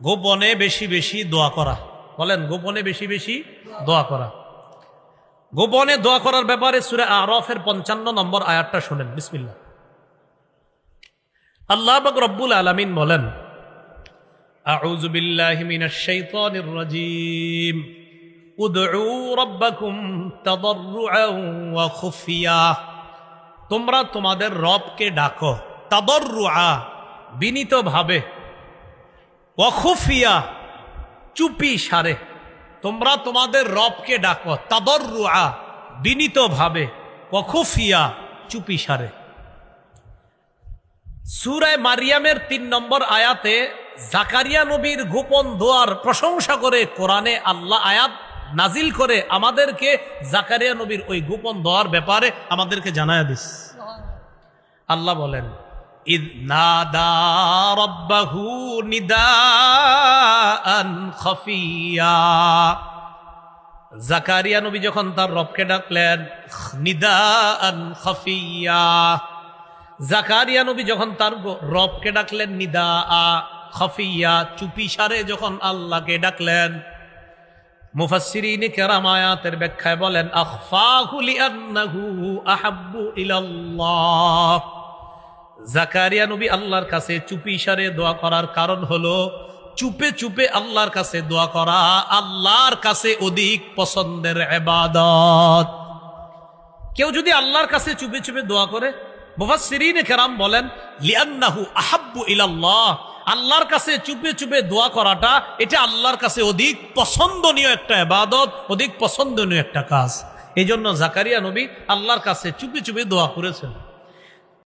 গোপনে বেশি বেশি দোয়া করা বলেন গোপনে বেশি বেশি দোয়া করা গোপনে দোয়া করার ব্যাপারে সুরে আরফের পঞ্চান্ন নম্বর আয়াতটা শোনেন বিসমিল্লা আল্লাহ বাক রব্বুল আলমিন বলেন أعوذ بالله من الشيطان الرجيم ادعوا ربكم تضرعا وخفيا তোমরা তোমাদের রবকে ডাকো তাদররুআ বিনীতভাবে ওয়াখুফিয়া, চুপি সারে। তোমরা তোমাদের রবকে ডাকো, তাদররুআ, বিনীতভাবে। ওয়াখুফিয়া, চুপি সারে। সুরায় মারিয়ামের তিন নম্বর আয়াতে জাকারিয়া নবীর গোপন দোয়ার প্রশংসা করে কোরআনে আল্লাহ আয়াত নাজিল করে আমাদেরকে জাকারিয়া নবীর ওই গোপন দোয়ার ব্যাপারে আমাদেরকে জানায় দিস। আল্লাহ বলেন ইদ নাদা রব্বাহু নিদাআন খফিয়া জাকারিয়া নবী যখন তার রবকে ডাকলেন, নিদাআন খফিয়া। জাকারিয়া যখন তার রবকে ডাকলেন নিদা আ খফিয়া। চুপি সারে যখন আল্লাহকে ডাকলেন, মুফাসসিরিনে কেরাম আয়াতের ব্যাখ্যায় বলেন, আখফাহু লিআন্নাহু আহাব্বু ইলাল্লাহ। জাকারিয়া নবী আল্লাহর কাছে চুপি সারে দোয়া করার কারণ হলো, চুপে চুপে আল্লাহর কাছে দোয়া করা আল্লাহর কাছে অধিক পছন্দের এবাদত কেউ যদি আল্লাহর কাছে চুপে চুপে দোয়া করে বলেন আল্লাহর কাছে চুপে চুপে দোয়া করাটা, এটা আল্লাহর কাছে অধিক পছন্দনীয় একটা ইবাদত, অধিক পছন্দনীয় একটা কাজ। এই জন্য জাকারিয়া নবী আল্লাহর কাছে চুপে চুপে দোয়া করেছেন।